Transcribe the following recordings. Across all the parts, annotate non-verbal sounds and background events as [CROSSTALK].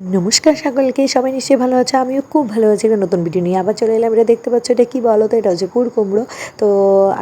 নমস্কার সকলকে, সবাই নিশ্চয়ই ভালো আছে? আমিও খুব ভালো আছি একটা নতুন ভিডিও নিয়ে। আবার চলে এলাম, এটা দেখতে পাচ্ছ, এটা কি বলো তো এটা হচ্ছে পুর কুমড়ো। তো,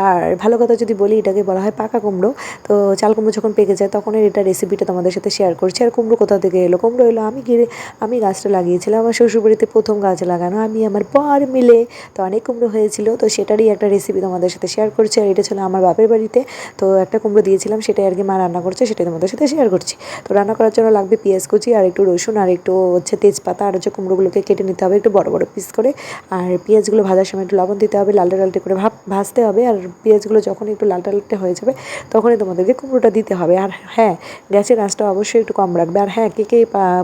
আর ভালো কথা যদি বলি, এটাকে বলা হয় পাকা কুমড়ো। তো, চাল কুমড়ো যখন পেকে যায়, তখন এটা রেসিপিটা তোমাদের সাথে শেয়ার করছি। আর কুমড়ো কোথা থেকে এলো? কুমড়ো এলো আমি গিয়ে আমি গাছটা লাগিয়েছিলাম। আমার শ্বশুরবাড়িতে প্রথম গাছ লাগানো। আমি আমার পর মিলে, তো অনেক কুমড়ো হয়েছিল। তো সেটারই একটা রেসিপি তোমাদের সাথে শেয়ার করছি। আর এটা ছিল আমার বাপের বাড়িতে। তো, একটা কুমড়ো দিয়েছিলাম, সেটাই আর কি মা রান্না করছে, সেটাই তোমাদের সাথে শেয়ার করছি। তো, রান্না করার জন্য লাগবে পেঁয়াজ কুচি, আর একটু রসুন, আর একটু হচ্ছে তেজপাতা, আর হচ্ছে কুমড়োগুলোকে কেটে নিতে হবে একটু বড় বড় পিস করে। আর পেঁয়াজগুলো ভাজার সময় একটু লবণ দিতে হবে, লালটে লালটে করে ভাব ভাজতে হবে। আর পেঁয়াজগুলো যখন একটু লালটে লালটে হয়ে যাবে, তখনই তোমাদেরকে কুমড়োটা দিতে হবে। আর হ্যাঁ গ্যাসের আঁচটা অবশ্যই একটু কম রাখবে। আর হ্যাঁ কে কে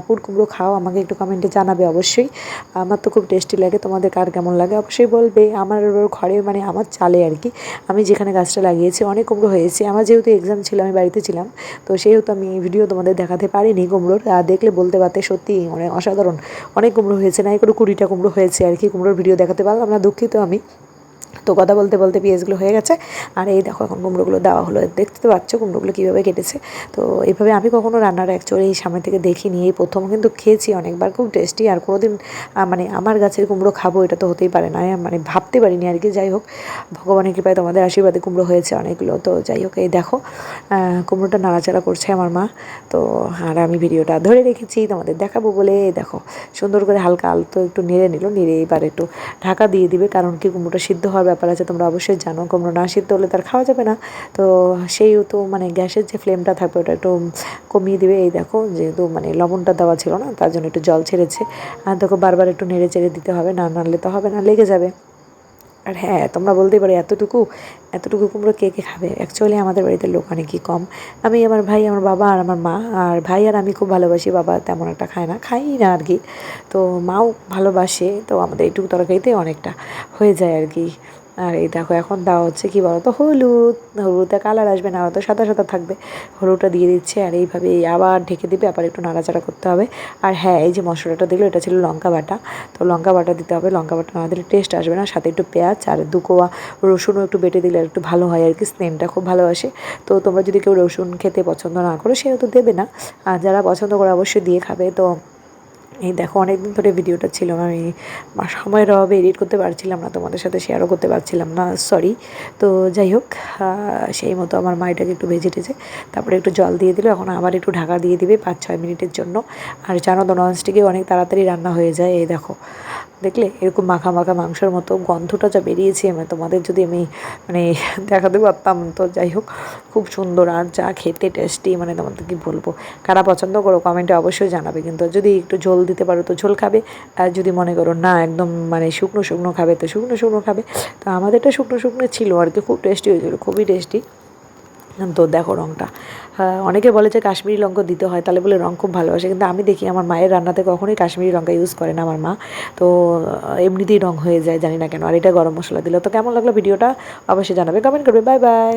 পুর কুমড়ো খাও, আমাকে একটু কমেন্টে জানাবে অবশ্যই। আমার তো খুব টেস্টি লাগে, তোমাদের কার কেমন লাগে অবশ্যই বলবে। আমার ঘরে মানে আমার চালে আর কি, আমি যেখানে গাছটা লাগিয়েছি, অনেক কুমড়ো হয়েছে। আমার যেহেতু এক্সাম ছিল, আমি বাড়িতে ছিলাম, তো সেহেতু আমি ভিডিও তোমাদের দেখাতে পারিনি কুমড়োর। দেখলে বলতে পারতে সত্যি মানে অসাধারণ। অনেক কুমড়ো হয়েছে, না করে কুড়িটা কুমড়ো হয়েছে আর কি। কুমড়োর ভিডিও দেখাতে পারলাম না, দুঃখিত আমি। তো কথা বলতে বলতে পেঁয়াজগুলো হয়ে গেছে। আর এই দেখো এখন কুমড়োগুলো দেওয়া হলো। দেখতে তো পাচ্ছ কুমড়োগুলো কীভাবে কেটেছে? তো এইভাবে আমি কখনো রান্নার অ্যাকচুয়ালি এই সামনে থেকে দেখিনি। এই প্রথম কিন্তু খেয়েছি অনেকবার খুব টেস্টি আর কোনোদিন আহ, মানে আমার গাছের কুমড়ো খাব এটা তো হতেই পারে না। মানে ভাবতে পারিনি আর কি। যাই হোক ভগবানের কৃপায় তোমাদের আশীর্বাদে কুমড়ো হয়েছে অনেকগুলো। তো যাই হোক এই দেখো কুমড়োটা নাড়াচাড়া করছে আমার মা। তো আর আমি ভিডিওটা ধরে রেখেছি তোমাদের দেখাবো বলে। দেখো সুন্দর করে হালকা আলতো একটু নেড়ে নিল। নেড়ে এবার একটু ঢাকা দিয়ে দিবে কারণ কি কুমড়োটা সিদ্ধ হওয়ার ব্যাপার আছে, তোমরা অবশ্যই জানো। কুমড়ো না সিদ্ধ হলে তার খাওয়া যাবে না। তো সেই তো মানে গ্যাসের যে ফ্লেমটা থাকবে, ওটা একটু কমিয়ে দিবে। এই দেখো, যেহেতু মানে লবণটা দেওয়া ছিল না, তার জন্য একটু জল ছেড়েছে। আর দেখো, বারবার একটু নেড়ে চেড়ে দিতে হবে, না নাড়লে তো হবে না, লেগে যাবে। আর হ্যাঁ তোমরা বলতেই পারো, এতটুকু এতটুকু কুমড়ো কে কে খাবে? অ্যাকচুয়ালি আমাদের বাড়িতে লোক অনেকই কম। আমি আমার ভাই, আমার বাবা আর আমার মা, আর ভাই আর আমি খুব ভালোবাসি, বাবা তেমন একটা খায় না, খাই না আর কি। তো মাও ভালোবাসে, তো আমাদের এইটুকু তরকারিতে অনেকটা হয়ে যায় আর কি। আর এই দেখো, এখন দেওয়া হচ্ছে কি বলো তো হলুদ। হলুদে কালার আসবে না তো সাদা সাদা থাকবে। হলুদটা দিয়ে দিচ্ছে আর এইভাবে আবার ঢেকে দিবে, আবার একটু নাড়াচাড়া করতে হবে। আর হ্যাঁ এই যে মশলাটা দিল এটা ছিল লঙ্কা বাটা। তো লঙ্কা বাটা দিতে হবে। লঙ্কা বাটা না দিলে টেস্ট আসবে না, সাথে একটু পেঁয়াজ আর দু কোয়া রসুনও একটু বেটে দিলে একটু ভালো হয় আর কি স্মেলটা খুব ভালো আসে তো তোমরা যদি কেউ রসুন খেতে পছন্দ না করো, সেও তো দেবে না। আর যারা পছন্দ করে অবশ্যই দিয়ে খাবে। তো এই দেখো, অনেকদিন ধরে ভিডিওটা ছিল আমি সময়ের অভাবে এডিট করতে পারছিলাম না, তোমাদের সাথে শেয়ারও করতে পারছিলাম না সরি তো যাই হোক সেই মতো আমার মা এটাকে একটু ভেজে টেজে তারপরে একটু জল দিয়ে দিল, এখন আবার একটু ঢাকা দিয়ে দিবে পাঁচ ছয় মিনিটের জন্য। আর জানো তো ননস্টিকে অনেক তাড়াতাড়ি রান্না হয়ে যায়, এই দেখো। দেখলে এরকম মাখা মাখা মাংসের মতো গন্ধটা যা বেরিয়েছে আমি তোমাদের যদি আমি মানে [LAUGHS] দেখাতে পারতাম, তো যাই হোক, খুব সুন্দর আর যা খেতে টেস্টি মানে তোমাদের কি বলব? কারা পছন্দ করো কমেন্টে অবশ্যই জানাবে, কিন্তু যদি একটু ঝোল দিতে পারো তো ঝোল খাবে, আর যদি মনে করো না একদম মানে শুকনো শুকনো খাবে, তো শুকনো শুকনো খাবে, তো আমাদেরটা শুকনো শুকনো ছিল আর কি, খুব টেস্টি হয়েছিল, খুবই টেস্টি তো দেখো রঙটা হ্যাঁ, অনেকে বলে যে কাশ্মীরি লঙ্কা দিতে হয় তাহলে বলে রঙ খুব ভালোবাসে। কিন্তু আমি দেখি আমার মায়ের রান্নাতে কখনোই কাশ্মীরি লঙ্কা ইউজ করে না আমার মা। তো এমনিতেই রঙ হয়ে যায় জানি না কেন। আর এটা গরম মশলা দিল তো কেমন লাগল ভিডিওটা? অবশ্যই জানাবে কমেন্ট করবে। Bye bye